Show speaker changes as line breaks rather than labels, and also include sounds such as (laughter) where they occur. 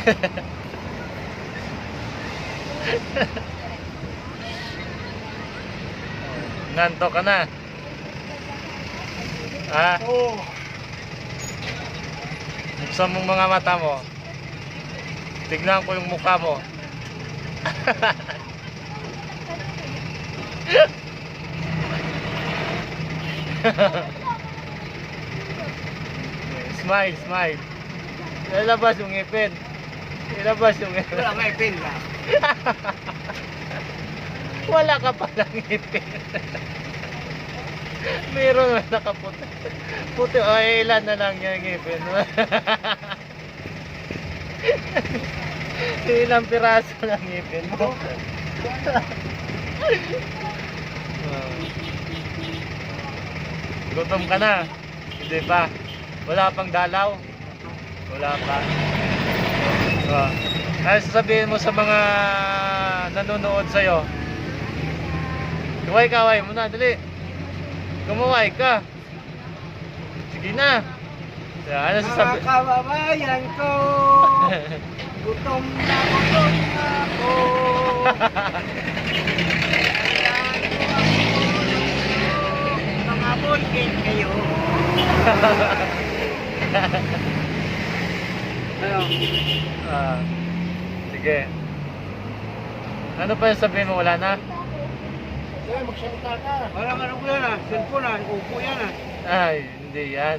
(laughs) Nanto ka na. Ha?
Oo. Oh.
Buksan mong mga mata mo. Tignan ko yung mukha mo. (laughs) smile, smile. Lalabas yung ngipin. Ilabas yung ngipin.
Wala may pin na. (laughs)
Wala ka palang ngipin. Meron na nakaputi. Puti, o ilan na lang yung ngipin. (laughs) Ilang piraso lang ngipin mo. Gutom ka na. Hindi pa. Wala pang dalaw. Wala pa. Ah. Ano sasabihin mo sa mga nanonood sa'yo? Kaway-kaway mo na, dali. Kumaway ka. Sige na. Ano
Mga
sasabihin?
kababayan ko, (laughs) gutom na gutom na ako. Mga bunkin kayo. (laughs) Ano?
Ah, sige. Ano pa yung sabihin mo? Wala na?
Sige, magsalita ka. Walang ano ko yan ah, cellphone ah, upo yan ah.
Ay, hindi yan.